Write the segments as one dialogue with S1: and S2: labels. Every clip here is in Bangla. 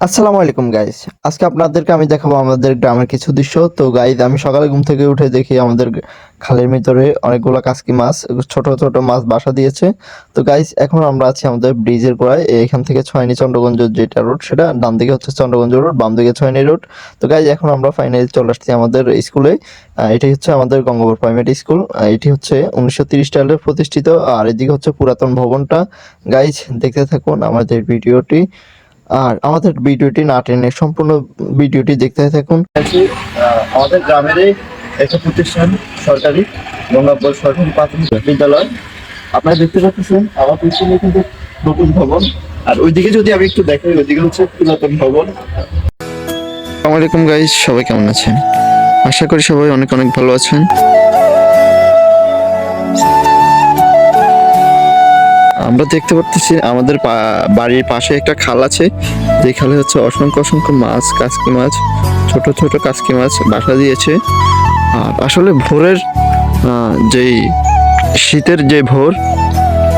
S1: আসসালামু আলাইকুম গাইজ আজকে আপনাদেরকে আমি দেখাবো আমাদের গ্রামের কিছু দৃশ্য। তো গাইজ আমি সকালে ঘুম থেকে উঠে দেখি আমাদের খালের ভিতরে অনেকগুলো কাসকি মাছ, ছোট ছোট মাছ বাসা দিয়েছে। তো গাইজ এখন আমরা আছি আমাদের ব্রিজের গোড়ায় এখান থেকে ছয়নি চন্দ্রগঞ্জ যেটা রোড সেটা ডান দিকে হচ্ছে চন্দ্রগঞ্জ রোড বাম দিকে ছয়নি রোড তো গাইজ এখন আমরা ফাইনালি চলে আসছি আমাদের স্কুলে এটি হচ্ছে আমাদের গঙ্গাপুর প্রাইমারি স্কুল এটি হচ্ছে উনিশশো সালে প্রতিষ্ঠিত। আর এদিকে হচ্ছে পুরাতন ভবনটা। গাইজ দেখতে থাকুন আমাদের ভিডিওটি আর আমাদের ভিডিওটি না টেনে সম্পূর্ণ ভিডিওটি দেখতে থাকুন। আমাদের গ্রামের একটা প্রতিষ্ঠান সরকারি গঙ্গাপুর সরকারি প্রাথমিক বিদ্যালয়। আপনারা দেখতে পাচ্ছেন আমার পিছনে কিন্তু নতুন ভবন। আর ওইদিকে যদি আমি একটু দেখাই ওইদিকে হচ্ছে পুরাতন ভবন। আসসালামু আলাইকুম গাইস সবাই কেমন আছেন? আশা করি সবাই অনেক অনেক ভালো আছেন। আমরা দেখতে পাচ্ছি আমাদের বাড়ির পাশে একটা খাল আছে। যে খালে হচ্ছে অসংখ্য অসংখ্য মাছ কাসকি মাছ, ছোট ছোট কাসকি মাছ বাসা দিয়েছে। আর আসলে ভোরের যেই শীতের যে ভোর,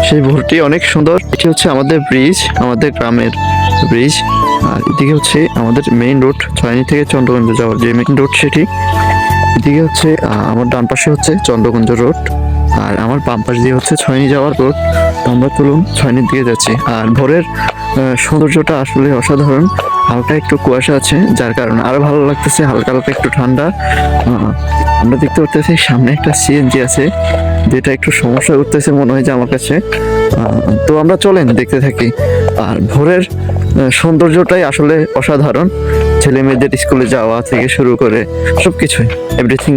S1: সেই ভোরটি অনেক সুন্দর। এটি হচ্ছে আমাদের ব্রিজ, আমাদের গ্রামের ব্রিজ। আর এদিকে হচ্ছে আমাদের মেইন রোড ছয়নি থেকে চন্দ্রগঞ্জ যাওয়ার যে মেইন রোড সেটি। এদিকে হচ্ছে আমার ডান পাশে হচ্ছে চন্দ্রগঞ্জ রোড আর আমার বাম পাশ দিয়ে হচ্ছে ছয়নি যাওয়ার রোড তো আমরা চলুন ছয়নির দিকে যাচ্ছি। আর ভোরের সৌন্দর্যটা আসলে অসাধারণ। হালকা একটু কুয়াশা আছে, যার কারণে আরও ভালো লাগতেছে, হালকা হালকা একটু ঠান্ডা। আমরা দেখতে পাচ্ছি সামনে একটা সিএনজি আছে, যেটা একটু সমস্যা করতেছে মনে হয় যে আমার কাছে। তো আমরা চলেন, দেখতে থাকি। আর ভোরের সৌন্দর্যটাই আসলে অসাধারণ। ছেলে মেয়েদের স্কুলে যাওয়া থেকে শুরু করে সব কিছুই এভরিথিং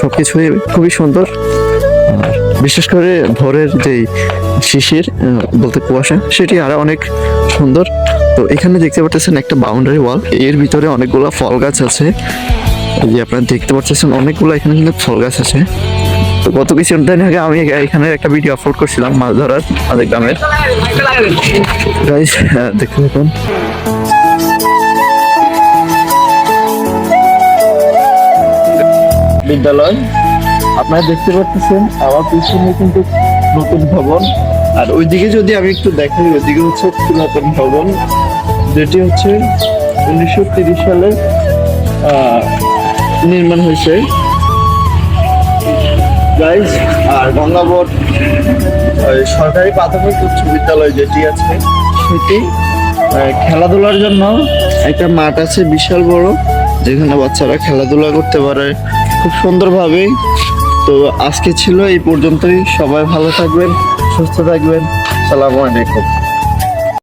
S1: সব কিছুই খুবই সুন্দর। বিশেষ করে ভোরের যেই শিশির বলতে কুয়াশা, সেটি আরও অনেক সুন্দর। তো এখানে দেখতে পাচ্ছেন একটা বাউন্ডারি ওয়াল এর ভিতরে অনেকগুলো ফল গাছ আছে। যে আপনারা দেখতে পাচ্ছেন অনেকগুলো এখানে কিন্তু ফল গাছ আছে। তো গত কিছুদিন আগে আমি এখানে একটা ভিডিও আপলোড করছিলাম, মাছ ধরার আমাদের গ্রামের। দেখতে থাকুন। বিদ্যালয়। আপনারা দেখতে পাচ্ছেন, আমার পিছনে কিন্তু নতুন ভবন। আর ওইদিকে যদি আমি একটু দেখাই, ওইদিকে হচ্ছে পুরাতন ভবন, যেটি হচ্ছে উনিশশো তিরিশ সালে নির্মাণ হয়েছে। গাইজ আর গঙ্গাবর ওই সরকারি প্রাথমিক উচ্চ বিদ্যালয় যেটি আছে, সেটি খেলাধুলার জন্য একটা মাঠ আছে, বিশাল বড়, যেখানে বাচ্চারা খেলাধুলা করতে পারে। খুব সুন্দরভাবে তো আজকে ছিল এই পর্যন্তই। সবাই ভালো থাকবেন সুস্থ থাকবেন। সালামু আলাইকুম।